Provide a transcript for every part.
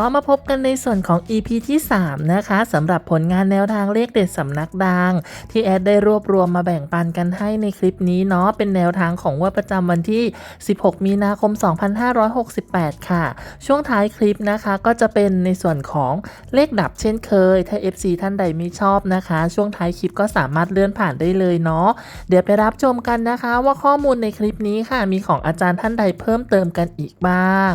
ก็มาพบกันในส่วนของ EP ที่ 3 นะคะสำหรับผลงานแนวทางเลขเด็ดสำนักดัง ที่แอดได้รวบรวมมาแบ่งปันกันให้ในคลิปนี้เนาะเป็นแนวทางของงวดประจำวันที่ 16 มีนาคม 2568 ค่ะ ช่วงท้ายคลิปนะคะก็จะเป็นในส่วนของเลขดับเช่นเคย ถ้า FC ท่านใดไม่ชอบนะคะ ช่วงท้ายคลิปก็สามารถเลื่อนผ่านได้เลยเนาะเดี๋ยวไปรับชมกันนะคะ ว่าข้อมูลในคลิปนี้ค่ะมีของอาจารย์ท่านใดเพิ่มเติมกันอีกบ้าง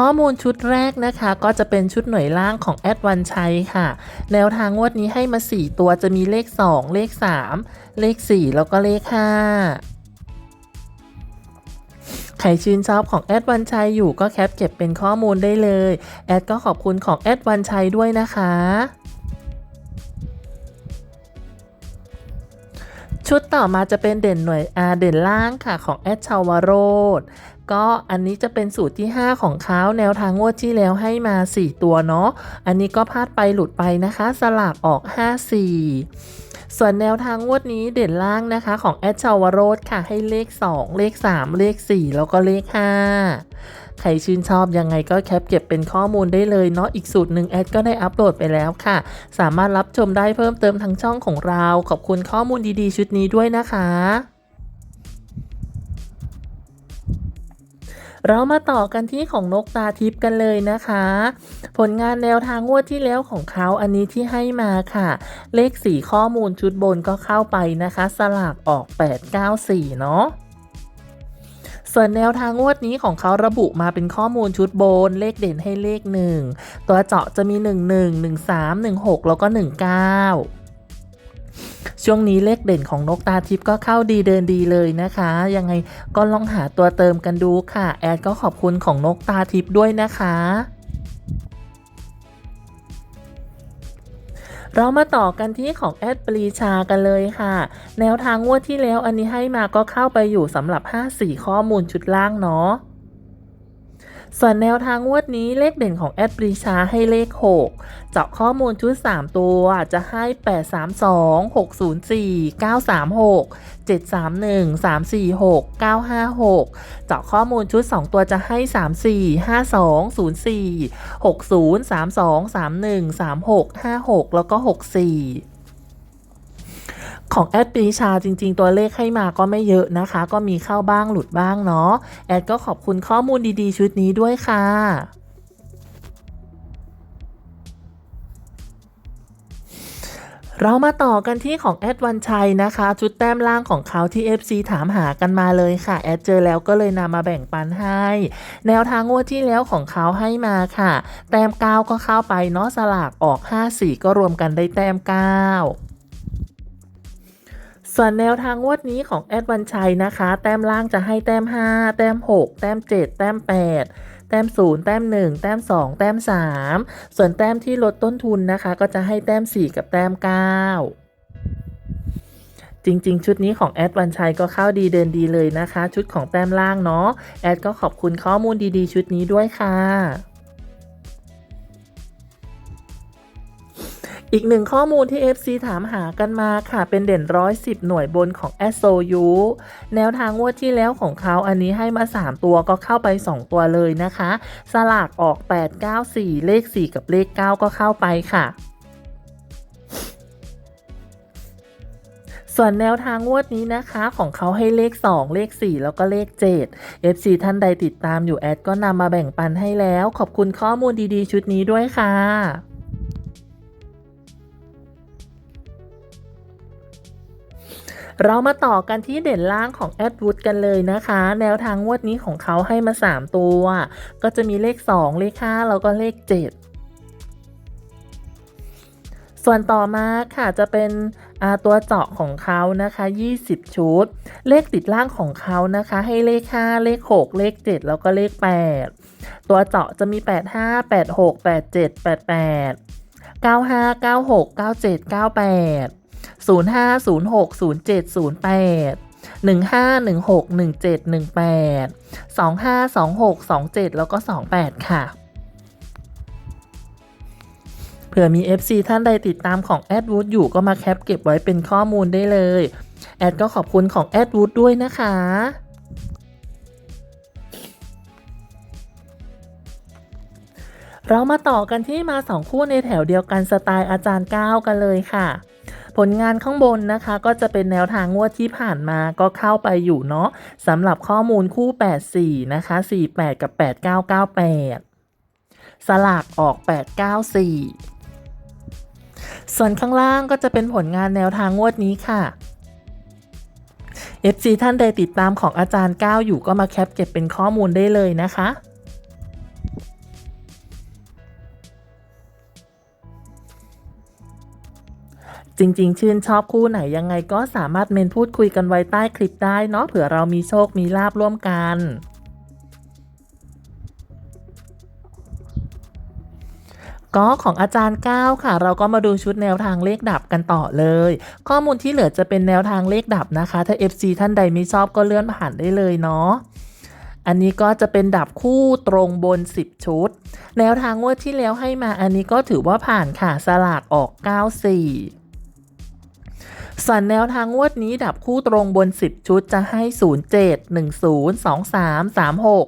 ข้อมูลชุดแรกนะคะ ก็จะเป็นชุดหน่วยล่างของแอดวันชัยค่ะ แนวทางงวดนี้ให้มา 4 ตัวจะมีเลข 2 เลข 3 เลข 4 แล้วก็เลข 5ใครชื่นชอบของแอดวันชัยอยู่ก็แคปเก็บเป็นข้อมูลได้เลย แอดก็ขอบคุณของแอดวันชัยด้วยนะคะ ชุดต่อมาจะเป็นเด่นหน่วยอาเด่นล่างค่ะของแอดชาวโรดก็อันนี้จะเป็นสูตรที่ 5 ของเขาแนวทางงวดที่แล้วให้มา 4 ตัวเนาะอันนี้ก็พลาดไปหลุดไปนะคะ สลากออก 54 ส่วนแนวทางงวดนี้เด่นล่างนะคะ ของแอดชาวโรสค่ะ ให้เลข 2 เลข 3 เลข 4 แล้วก็เลข 5 ใครชื่นชอบยังไงก็แคปเก็บเป็นข้อมูลได้เลยเนาะอีกสูตรหนึ่งแอดก็ได้อัปโหลดไปแล้วค่ะ สามารถรับชมได้เพิ่มเติมทางช่องของเรา ขอบคุณข้อมูลดีๆ ชุดนี้ด้วยนะคะ เรามาต่อกันที่ของนกตาทิพย์กันเลยนะคะ ผลงานแนวทางงวดที่แล้วของเขาอันนี้ที่ให้มาค่ะ เลขสีข้อมูลชุดบนก็เข้าไปนะคะ สลากออก 894 เนาะส่วนแนวทางงวดนี้ของเขาระบุมาเป็นข้อมูลชุดบนเลขเด่นให้เลข 1 ตัวเจาะจะมี 11 13 16 แล้วก็ 19 ช่วงนี้เลขเด่นของนกตาทิพย์ก็เข้าดีเดินดีเลยนะคะ ยังไงก็ลองหาตัวเติมกันดูค่ะ แอดก็ขอบคุณของนกตาทิพย์ด้วยนะคะเรามาต่อกันที่ของแอดปรีชากันเลยค่ะ แนวทางงวดที่แล้วอันนี้ให้มาก็เข้าไปอยู่สำหรับ 54 ข้อมูลชุดล่างเนาะ ส่วนแนวทางงวดนี้เลขเด่นของแอดปรีชาให้เลข 6 เจาะข้อมูลชุด 3 ตัวจะให้ 832 604 936 731 346 956 เจาะข้อมูลชุด 2 ตัวจะให้ 34 52 04 60 32 31 36 56 แล้วก็ 64 ของแอดปรีชาจริง ๆ ตัวเลขให้มาก็ไม่เยอะนะคะ ก็มีเข้าบ้างหลุดบ้างเนาะแอดก็ขอบคุณข้อมูลดีๆ ชุดนี้ด้วยค่ะเรามาต่อกันที่ของแอดวันชัยนะคะ ชุดแต้มล่างของเขาที่ FC ถามหากันมาเลยค่ะ แอดเจอแล้วก็เลยนำมาแบ่งปันให้ แนวทางงวดที่แล้วของเขาให้มาค่ะ แต้ม 9 ก็เข้าไปเนาะสลากออก 54 ก็รวมกันได้แต้ม 9 ส่วนแนวทางงวดนี้ของแอดวันชัยนะคะ แต้มล่างจะให้แต้ม 5 แต้ม 6 แต้ม 7 แต้ม 8 แต้ม 0 แต้ม 1 แต้ม 2 แต้ม 3 ส่วนแต้มที่ลดต้นทุนนะคะ ก็จะให้แต้ม 4 กับแต้ม 9จริง ๆ ชุดนี้ของแอดวันชัยก็เข้าดีเดินดีเลยนะคะ ชุดของแต้มล่างเนาะแอดก็ขอบคุณข้อมูลดีๆ ชุดนี้ด้วยค่ะ อีกหนึ่งข้อมูลที่ FC ถามหากันมาค่ะ เป็นเด่นร้อยสิบหน่วยบนของ s o u แนวทางงวดที่แล้วของเขาอันนี้ให้มา 3 ตัวก็เข้าไป 2 ตัวเลยนะคะ สลากออก 8 9 4 เลข 4 กับเลข 9 ก็เข้าไปค่ะส่วนแนวทางงวดนี้นะคะของเขาให้เลข 2 เลข 4 แล้วก็เลข 7 FC ท่านใดติดตามอยู่แอดก็นำมาแบ่งปันให้แล้ว ขอบคุณข้อมูลดีๆ ชุดนี้ด้วยค่ะ เรามาต่อกันที่เด่นล่างของแอดวูดกันเลยนะคะ แนวทางงวดนี้ของเขาให้มา 3 ตัว ก็จะมีเลข 2 เลข 5 แล้วก็เลข 7ส่วนต่อมาค่ะจะเป็นตัวเจาะของเขานะคะ 20 ชุด เลขติดล่างของเขานะคะ ให้เลข 5 เลข 6 เลข 7 แล้วก็เลข 8 ตัวเจาะจะมี 85 86 87 88 95 96 97 98 05 06 07 08 15 16 17 18 25 26 27 แล้วก็ 28 ค่ะ เผื่อมี FC ท่านใดติดตามของแอดวูดอยู่ก็มาแคปเก็บไว้เป็นข้อมูลได้เลย แอดก็ขอบคุณของแอดวูดด้วยนะคะเรามาต่อกันที่มาสองคู่ในแถวเดียวกันสไตล์อาจารย์ก้าวกันเลยค่ะ ผลงานข้างบนนะคะก็จะเป็นแนวทางงวดที่ผ่านมาก็เข้าไปอยู่เนาะสำหรับข้อมูลคู่ 84 นะคะ 48 กับ 8998 สลากออก 894 ส่วนข้างล่างก็จะเป็นผลงานแนวทางงวดนี้ค่ะ FC ท่านใดติดตามของอาจารย์ก้าวอยู่ก็มาแคปเก็บเป็นข้อมูลได้เลยนะคะ จริง ๆ ชื่นชอบคู่ไหนยังไงก็สามารถเมนพูดคุยกันไว้ใต้คลิปได้เนาะเผื่อเรามีโชคมีลาบร่วมกันก็ของอาจารย์ก้าค่ะ เราก็มาดูชุดแนวทางเลขดับกันต่อเลย ข้อมูลที่เหลือจะเป็นแนวทางเลขดับนะคะ ถ้า FC ท่านใดไม่ชอบก็เลื่อนผ่านได้เลยเนาะอันนี้ก็จะเป็นดับคู่ตรงบน 10 ชุด แนวทางงวดที่แล้วให้มาอันนี้ก็ถือว่าผ่านค่ะสลากออก 94 ส่วนแนวทางงวดนี้ดับคู่ตรงบน 10 ชุดจะให้ 07 10 23 36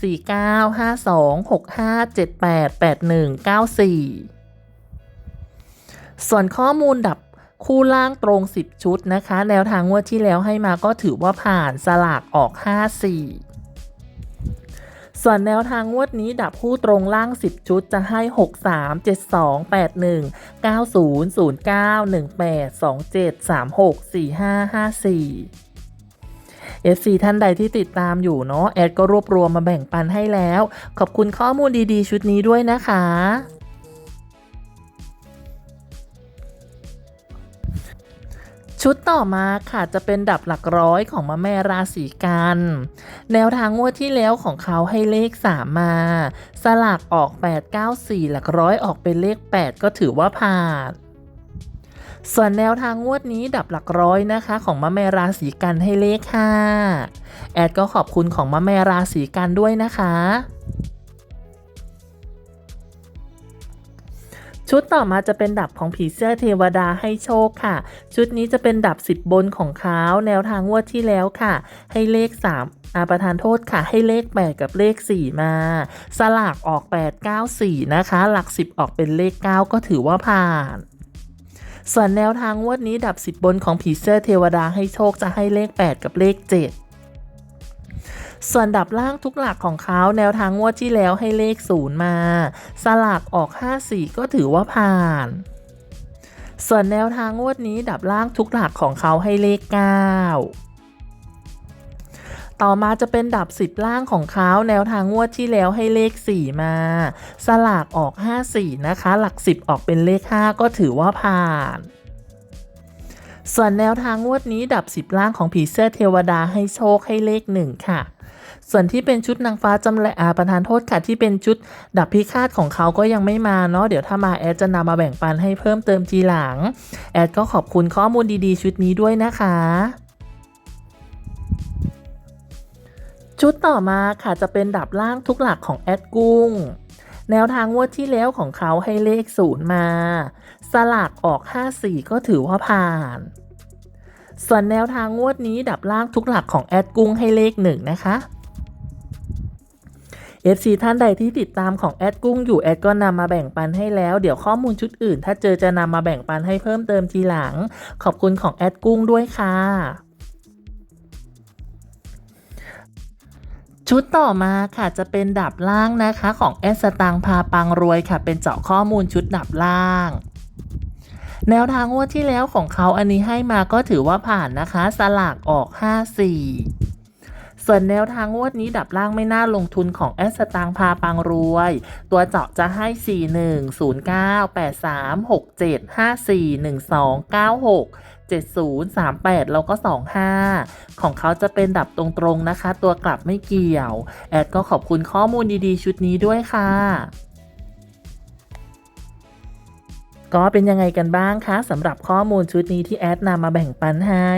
49 52 65 78 81 94 ส่วนข้อมูลดับคู่ล่างตรง 10 ชุดนะคะ แนวทางงวดที่แล้วให้มาก็ถือว่าผ่านสลากออก 54 ส่วนแนวทางงวดนี้ดับคู่ตรงล่าง 10 ชุดจะให้ 63 72 81 90 09 18 27 36 45 54 FC ท่านใดที่ติดตามอยู่เนาะแอดก็รวบรวมมาแบ่งปันให้แล้ว ขอบคุณข้อมูลดีๆ ชุดนี้ด้วยนะคะ ชุดต่อมาค่ะจะเป็นดับหลักร้อยของมะแม่ราศีกัน แนวทางงวดที่แล้วของเขาให้เลข 3 มา สลากออก 894 หลักร้อยออกเป็นเลข 8 ก็ถือว่าผ่านส่วนแนวทางงวดนี้ดับหลักร้อยนะคะ ของมะแม่ราศีกันให้เลข 5 แอดก็ขอบคุณของมะแม่ราศีกันด้วยนะคะ ชุดต่อมาจะเป็นดับของผีเสื้อเทวดาให้โชคค่ะ ชุดนี้จะเป็นดับสิบบนของเขาแนวทางงวดที่แล้วค่ะ ให้เลข 3อาประทานโทษค่ะ ให้เลข 8 กับเลข 4 มา สลากออก 8 9 4 นะคะ หลัก 10 ออกเป็นเลข 9 ก็ถือว่าผ่านส่วนแนวทางงวดนี้ดับ 10 บนของผีเสื้อเทวดาให้โชคจะให้เลข 8 กับเลข 7 ส่วนดับล่างทุกหลักของเขาแนวทางงวดที่แล้วให้เลข 0 มา สลากออก 54 ก็ถือว่าผ่าน ส่วนแนวทางงวดนี้ดับล่างทุกหลักของเขาให้เลข 9ต่อมาจะเป็นดับ 10 ล่างของเขาแนวทางงวดที่แล้วให้เลข 4 มา สลากออก 54 นะคะ หลัก 10 ออกเป็นเลข 5 ก็ถือว่าผ่าน ส่วนแนวทางงวดนี้ดับ10ล่างของผีเสื้อเทวดาให้โชคให้เลข1ค่ะ ส่วนที่เป็นชุดนางฟ้าจำเลยอาประทานโทษค่ะที่เป็นชุดดับพิฆาตของเขาก็ยังไม่มาเนาะเดี๋ยวถ้ามาแอดจะนำมาแบ่งปันให้เพิ่มเติมทีหลัง แอดก็ขอบคุณข้อมูลดีๆ ชุดนี้ด้วยนะคะชุดต่อมาค่ะจะเป็นดับล่างทุกหลักของแอดกุ้ง แนวทางงวดที่แล้วของเขาให้เลขศูนย์มา สลากออก 54 ก็ถือว่าผ่าน ส่วนแนวทางงวดนี้ดับล่างทุกหลักของแอดกุ้งให้เลขหนึ่งนะคะ FC ท่านใดที่ติดตามของแอดกุ้งอยู่แอดก็นำมาแบ่งปันให้แล้ว เดี๋ยวข้อมูลชุดอื่น ถ้าเจอจะนำมาแบ่งปันให้เพิ่มเติมทีหลัง ขอบคุณของแอดกุ้งด้วยค่ะ ชุดต่อมาค่ะจะเป็นดับล่างนะคะของแอสตางพาปังรวยค่ะ เป็นเจาะข้อมูลชุดดับล่าง แนวทางงวดที่แล้วของเขาอันนี้ให้มาก็ถือว่าผ่านนะคะ สลากออก 54 ส่วนแนวทางงวดนี้ดับล่างไม่น่าลงทุนของแอสตางพาปังรวย ตัวเจาะจะให้ 41098367541296 7038 แล้วก็ 25 ของเขาจะเป็นดับตรงๆนะคะ ตัวกลับไม่เกี่ยว แอดก็ขอบคุณข้อมูลดีๆ ชุดนี้ด้วยค่ะก็เป็นยังไงกันบ้างคะสำหรับข้อมูลชุดนี้ที่แอดนำมาแบ่งปันให้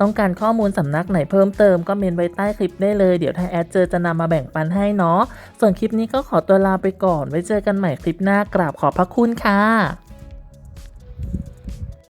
ต้องการข้อมูลสำนักไหนเพิ่มเติมก็เมนไว้ใต้คลิปได้เลย เดี๋ยวถ้าแอดเจอจะนำมาแบ่งปันให้เนาะส่วนคลิปนี้ก็ขอตัวลาไปก่อน ไว้เจอกันใหม่คลิปหน้ากราบขอบพระคุณค่ะ